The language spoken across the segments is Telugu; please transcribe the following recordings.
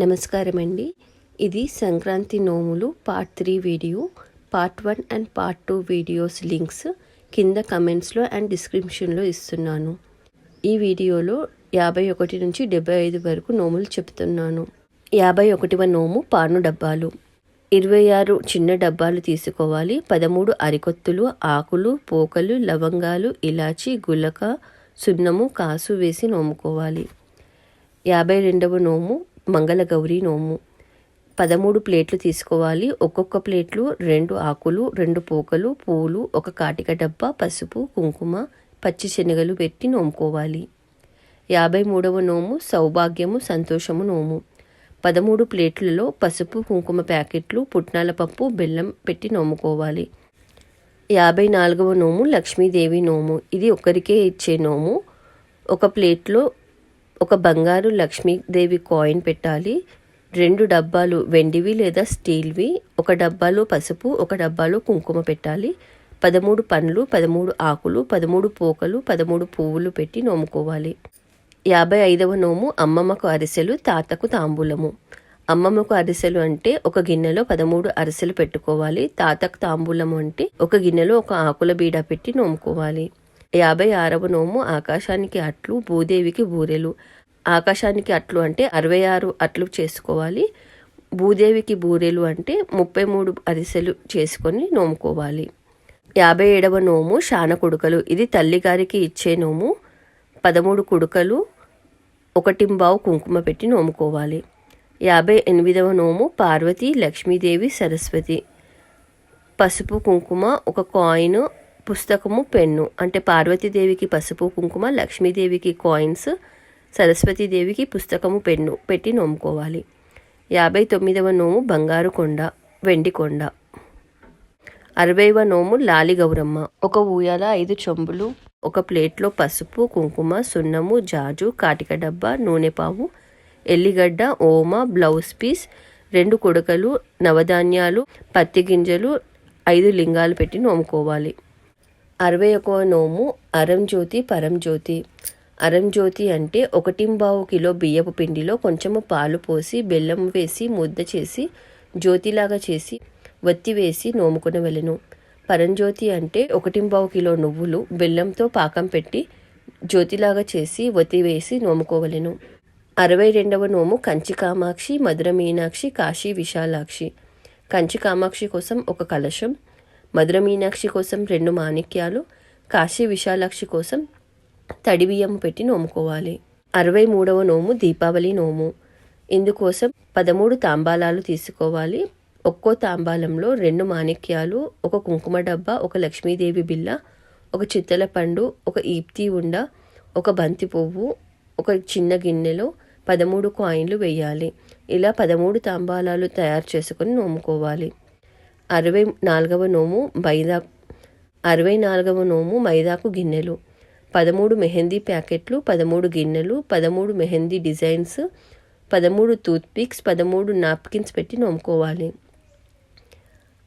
నమస్కారం అండి ఇది సంక్రాంతి నోములు part three video. Part one and part two videos links కింద కమెంట్స్లో అండ్ డిస్క్రిప్షన్లో ఇస్తున్నాను. ఈ వీడియోలో యాభై ఒకటి నుంచి డెబ్బై ఐదు వరకు నోములు చెప్తున్నాను. యాభై ఒకటివ నోము పాను డబ్బాలు. ఇరవై ఆరు చిన్న డబ్బాలు తీసుకోవాలి. పదమూడు అరికొత్తులు ఆకులు పోకలు లవంగాలు ఇలాచి గులక సున్నము కాసు వేసి నోముకోవాలి. యాభై రెండవ నోము మంగళగౌరి నోము. పదమూడు ప్లేట్లు తీసుకోవాలి. ఒక్కొక్క ప్లేట్లు రెండు ఆకులు రెండు పోకలు పూలు ఒక కాటిక డబ్బా పసుపు కుంకుమ పచ్చి శనగలు పెట్టి నోముకోవాలి. యాభై మూడవ నోము సౌభాగ్యము సంతోషము నోము. పదమూడు ప్లేట్లలో పసుపు కుంకుమ ప్యాకెట్లు పుట్నాల పప్పు బెల్లం పెట్టి నోముకోవాలి. యాభై నాలుగవ నోము లక్ష్మీదేవి నోము. ఇది ఒకరికే ఇచ్చే నోము. ఒక ప్లేట్లో ఒక బంగారు లక్ష్మీదేవి కాయిన్ పెట్టాలి. రెండు డబ్బాలు వెండివి లేదా స్టీల్వి ఒక డబ్బాలో పసుపు ఒక డబ్బాలో కుంకుమ పెట్టాలి. పదమూడు పండ్లు పదమూడు ఆకులు పదమూడు పోకలు పదమూడు పువ్వులు పెట్టి నోముకోవాలి. యాభై ఐదవ నోము అమ్మమ్మకు అరిసెలు తాతకు తాంబూలము. అమ్మమ్మకు అరిసెలు అంటే ఒక గిన్నెలో పదమూడు అరిసెలు పెట్టుకోవాలి. తాతకు తాంబూలము అంటే ఒక గిన్నెలో ఒక ఆకుల బీడ పెట్టి నోముకోవాలి. యాభై ఆరవ నోము ఆకాశానికి అట్లు భూదేవికి బూరెలు. ఆకాశానికి అట్లు అంటే అరవై ఆరు అట్లు చేసుకోవాలి. భూదేవికి బూరెలు అంటే ముప్పై మూడు అరిసెలు చేసుకొని నోముకోవాలి. యాభై ఏడవ నోము శాన కుడుకలు. ఇది తల్లిగారికి ఇచ్చే నోము. పదమూడు కుడుకలు ఒకటింబావు కుంకుమ పెట్టి నోముకోవాలి. యాభై ఎనిమిదవ నోము పార్వతి లక్ష్మీదేవి సరస్వతి. పసుపు కుంకుమ ఒక కాయిన్ పుస్తకము పెన్ను. అంటే పార్వతీదేవికి పసుపు కుంకుమ లక్ష్మీదేవికి కాయిన్స్ సరస్వతీదేవికి పుస్తకము పెన్ను పెట్టి నోముకోవాలి యాభై తొమ్మిదవ నోము బంగారు కొండ వెండి కొండ. అరవైవ నోము లాలి గౌరమ్మ. ఒక ఊయల ఐదు చెంబులు ఒక ప్లేట్లో పసుపు కుంకుమ సున్నము జాజు కాటిక డబ్బా నూనెపావు ఎల్లిగడ్డ ఓమ బ్లౌజ్ పీస్ రెండు కుడకలు నవధాన్యాలు పత్తి గింజలు ఐదు లింగాలు పెట్టి నోముకోవాలి. అరవై ఒకవ నోము అరం జ్యోతి అరంజ్యోతి అరం జ్యోతి అంటే ఒకటింబావు కిలో బియ్యపు పిండిలో కొంచెము పాలు పోసి బెల్లం వేసి ముద్ద చేసి జ్యోతిలాగా చేసి వత్తి వేసి నోముకుని వెళ్ళను. పరంజ్యోతి అంటే ఒకటింబావు కిలో నువ్వులు బెల్లంతో పాకం పెట్టి జ్యోతిలాగా చేసి వత్తి వేసి నోముకోవలెను. అరవై రెండవ నోము కంచి కామాక్షి మధుర మీనాక్షి కాశీ విశాలాక్షి. కంచి కామాక్షి కోసం ఒక కలశం మధుర మీనాక్షి కోసం రెండు మాణిక్యాలు కాశీ విశాలాక్షి కోసం తడి బియ్యం పెట్టి నోముకోవాలి. అరవై మూడవ నోము దీపావళి నోము. ఇందుకోసం పదమూడు తాంబాలాలు తీసుకోవాలి. ఒక్కో తాంబాలంలో రెండు మాణిక్యాలు ఒక కుంకుమ డబ్బా ఒక లక్ష్మీదేవి బిల్ల ఒక చిత్తల పండు ఒక ఈప్తి ఉండ ఒక బంతి పువ్వు ఒక చిన్న గిన్నెలో పదమూడు కాయిన్లు వేయాలి. ఇలా పదమూడు తాంబాలాలు తయారు చేసుకొని నోముకోవాలి. అరవై నాలుగవ నోము మైదా అరవై నాలుగవ నోము మైదాకు గిన్నెలు పదమూడు మెహందీ ప్యాకెట్లు పదమూడు గిన్నెలు పదమూడు మెహందీ డిజైన్స్ పదమూడు టూత్పిక్స్ పదమూడు నాప్కిన్స్ పెట్టి నోముకోవాలి.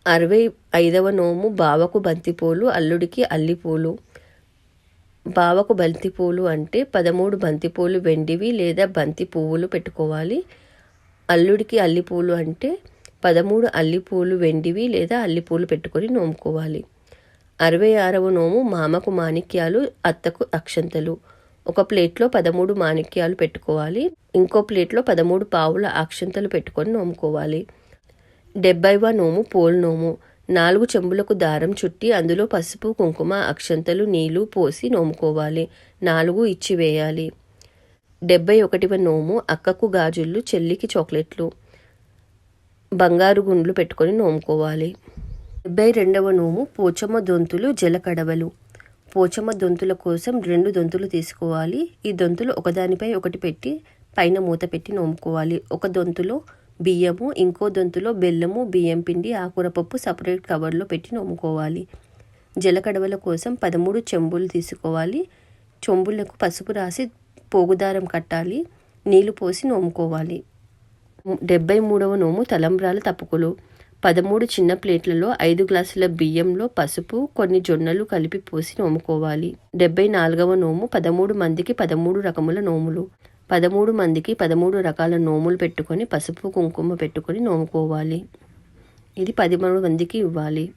అరవై ఐదవ నోము బావకు బంతిపూలు అల్లుడికి అల్లిపూలు. బావకు బంతిపూలు అంటే పదమూడు బంతిపూలు వెండివి లేదా బంతి పువ్వులు పెట్టుకోవాలి. అల్లుడికి అల్లిపూలు అంటే పదమూడు అల్లిపూలు వెండివి లేదా అల్లిపూలు పెట్టుకొని నోముకోవాలి. అరవై ఆరవ నోము మామకు మాణిక్యాలు అత్తకు అక్షంతలు. ఒక ప్లేట్లో పదమూడు మాణిక్యాలు పెట్టుకోవాలి. ఇంకో ప్లేట్లో పదమూడు పావుల అక్షంతలు పెట్టుకొని నోముకోవాలి. డెబ్బైవ నోము పోల్ నోము. నాలుగు చెంబులకు దారం చుట్టి అందులో పసుపు కుంకుమ అక్షంతలు నీళ్ళు పోసి నోముకోవాలి. నాలుగు ఇచ్చి వేయాలి. డెబ్బై ఒకటివ నోము అక్కకు గాజుళ్ళు చెల్లికి చాక్లెట్లు. బంగారు గుండ్లు పెట్టుకొని నోముకోవాలి. డెబ్బై రెండవ నోము పోచమ్మ దొంతులు జలకడవలు. పోచమ్మ దొంతుల కోసం రెండు దొంతులు తీసుకోవాలి. ఈ దొంతులు ఒకదానిపై ఒకటి పెట్టి పైన మూత పెట్టి నోముకోవాలి. ఒక దొంతులో బియ్యము ఇంకో దొంతులో బెల్లము బియ్యం పిండి ఆకురపప్పు సపరేట్ కవర్లో పెట్టి నోముకోవాలి. జలకడవల కోసం పదమూడు చెంబులు తీసుకోవాలి. చెంబులకు పసుపు రాసి పోగుదారం కట్టాలి. నీళ్ళు పోసి నోముకోవాలి. డెబ్బై మూడవ నోము తలంబ్రాల తప్పుకులు. పదమూడు చిన్న ప్లేట్లలో ఐదు గ్లాసుల బియ్యంలో పసుపు కొన్ని జొన్నలు కలిపి పోసి నోముకోవాలి. డెబ్బై నాలుగవ నోము పదమూడు మందికి పదమూడు రకముల నోములు. పదమూడు మందికి పదమూడు రకాల నోములు పెట్టుకొని పసుపు కుంకుమ పెట్టుకొని నోముకోవాలి. ఇది పదమూడు మందికి ఇవ్వాలి.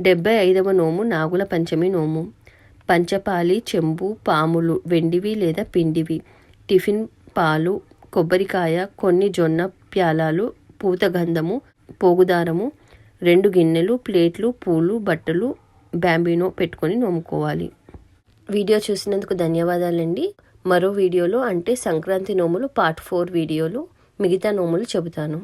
డెబ్బై ఐదవ నోము నాగుల పంచమి నోము. పంచపాలి చెంబు పాములు వెండివి లేదా పిండివి. టిఫిన్ పాలు కొబ్బరికాయ కొన్ని జొన్న ప్యాలాలు పూతగంధము పోగుదారము రెండు గిన్నెలు ప్లేట్లు పూలు బట్టలు బ్యాంబీనో పెట్టుకొని నోముకోవాలి. వీడియో చూసినందుకు ధన్యవాదాలండి. మరో వీడియోలో అంటే సంక్రాంతి నోములు పార్ట్ ఫోర్ వీడియోలో. మిగతా నోములు చెబుతాను.